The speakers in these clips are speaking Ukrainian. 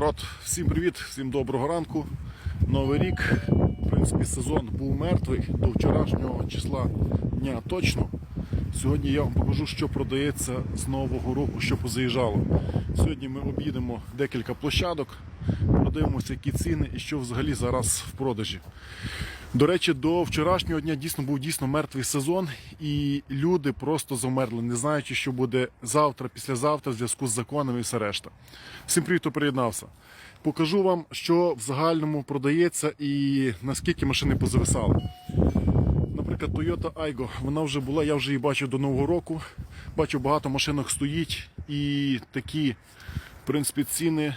народ, всім привіт, всім доброго ранку. Новий рік. В принципі, сезон був мертвий до вчорашнього числа дня точно. Сьогодні я вам покажу, що продається з нового року, що позаїжджало. Сьогодні ми об'їдемо декілька площадок, подивимося, які ціни і що взагалі зараз в продажі. До речі, до вчорашнього дня дійсно був дійсно мертвий сезон, і люди просто замерли, не знаючи, що буде завтра, післязавтра, в зв'язку з законами і все решта. Всім привіт, хто приєднався. Покажу вам, що в загальному продається і наскільки машини позависали. Наприклад, Toyota Aygo, вона вже була, я вже її бачив до Нового року. Бачу, багато машинок стоїть і такі, в принципі, ціни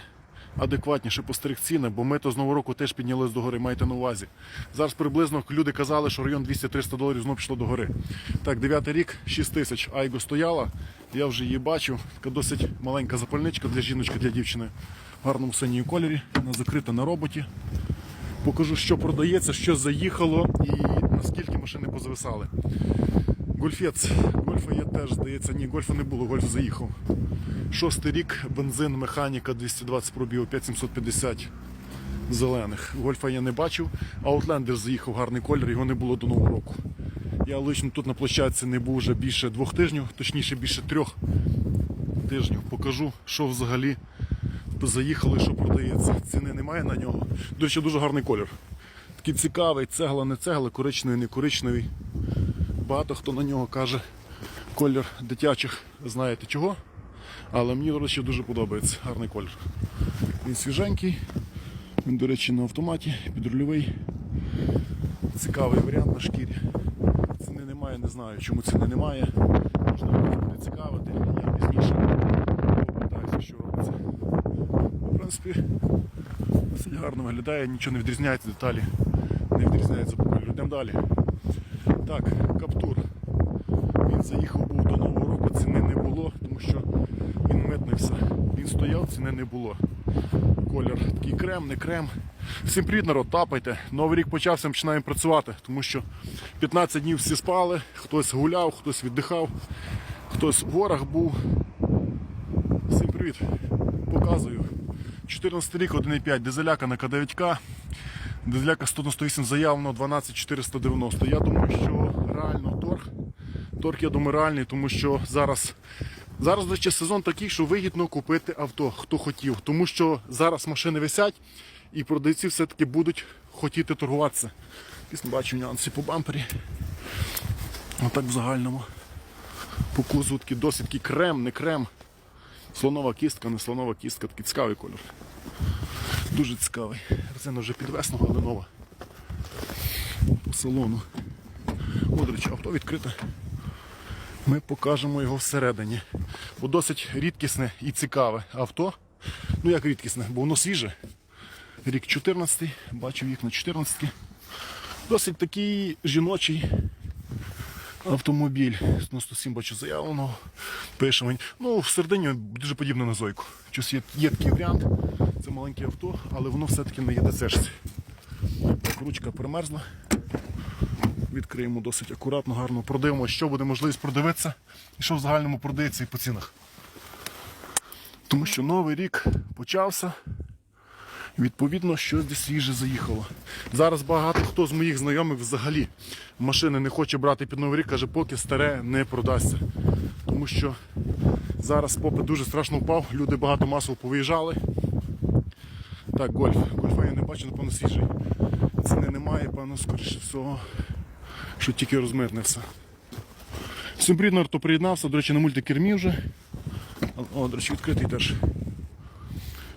адекватніше по старих цінах, бо ми то з Нового року теж піднялись до гори, майте на увазі. Зараз приблизно люди казали, що район 200-300 доларів знову пішло до гори. Так, 9 рік, 6 тисяч Айго стояла, я вже її бачу. Така досить маленька запальничка для жіночки, для дівчини в гарному синьому кольорі. Вона закрита на роботі. Покажу, що продається, що заїхало і наскільки машини позависали. Гольфець. Гольфа є теж, здається, ні, гольфа не було, гольф заїхав. Шостий рік, бензин, механіка 220 пробігів, 5750 зелених. Гольфа я не бачив. Outlander заїхав гарний колір, його не було до Нового року. Я лично тут на площадці не був вже більше двох тижнів, точніше більше трьох тижнів. Покажу, що взагалі заїхало і що продається. Ціни немає на нього. До речі, дуже гарний колір. Такий цікавий, цегла, не цегла, коричневий, не коричневий. Багато хто на нього каже колір дитячих, знаєте чого. Але мені, до речі, дуже подобається. Гарний колір. Він свіженький. Він, до речі, на автоматі, підрульовий. Цікавий варіант на шкірі. Ціни немає, не знаю, чому ціни немає. Їх буде цікавити. Я пізніше попитаюся, що робиться. В принципі, досить гарно виглядає, нічого не відрізняється, деталі не відрізняються по кольору. Йдемо далі. Так, каптур. Він заїхав був до Нового року, ціни не було, тому що він митнився. Він стояв, ціни не було. Колір такий крем, не крем. Всім привіт, народ, тапайте. Новий рік почався, починаємо працювати, тому що 15 днів всі спали, хтось гуляв, хтось віддихав, хтось в горах був. Всім привіт. Показую. 14 рік, 1,5, дизеляка на К9К. Дизеляка 198 заявлено 12490. Я думаю, що реально торг. Торг, я думаю, реальний, тому що зараз. Зараз, речі, сезон такий, що вигідно купити авто, хто хотів. Тому що зараз машини висять і продавці все-таки будуть хотіти торгуватися. Не бачу нюанси по бампері. Отак в загальному. По кузу досить крем, не крем. Слонова кістка, не слонова кістка, такий цікавий кольор. Дуже цікавий. Резина вже підвесна, але нова. По салону. О, речі, авто відкрите. Ми покажемо його всередині. Бо досить рідкісне і цікаве авто. Ну як рідкісне, бо воно свіже. Рік 14, бачу вікна 14. Досить такий жіночий автомобіль. 97 бачу заявленого. Пише мені. Ну, всередині дуже подібне на Зойку. Щось є, є такий варіант. Це маленьке авто, але воно все-таки не є. Так, ручка примерзла. Відкриємо досить акуратно, гарно, продивимося, що буде можливість продивитися і що в загальному продається і по цінах. Тому що новий рік почався. Відповідно, щось десь свіже заїхало. Зараз багато хто з моїх знайомих взагалі машини не хоче брати під новий рік, каже, поки старе не продасться. Тому що зараз попит дуже страшно впав, люди багато масово повиїжджали. Так, гольф. Гольфа я не бачу, напевно, свіжий. Ціни немає, певно, скоріше всього, що тільки розмитнився. Всім привіт, хто приєднався, до речі, на мультикермі вже. О, до речі, відкритий теж.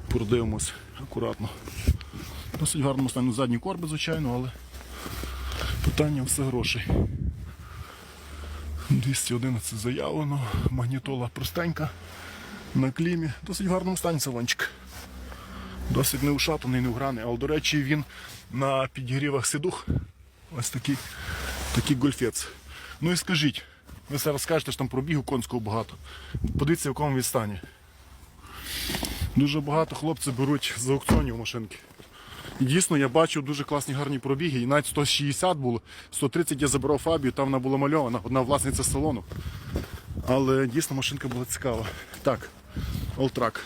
Продивимось акуратно. Досить гарному стані задні корби, звичайно, але питання все грошей. 211 заявлено, магнітола простенька на клімі. Досить в гарному стані салончик. Досить не ушатаний, не вграний, але, до речі, він на підігрівах сидух. Ось такий, такий гольфець. Ну і скажіть, ви зараз скажете, що там пробігу конського багато. Подивіться, в якому він стані. Дуже багато хлопців беруть з аукціонів машинки. І дійсно я бачив дуже класні гарні пробіги. І навіть 160 було, 130 я забирав Фабію, там вона була мальована, одна власниця салону. Але дійсно машинка була цікава. Так, Олтрак.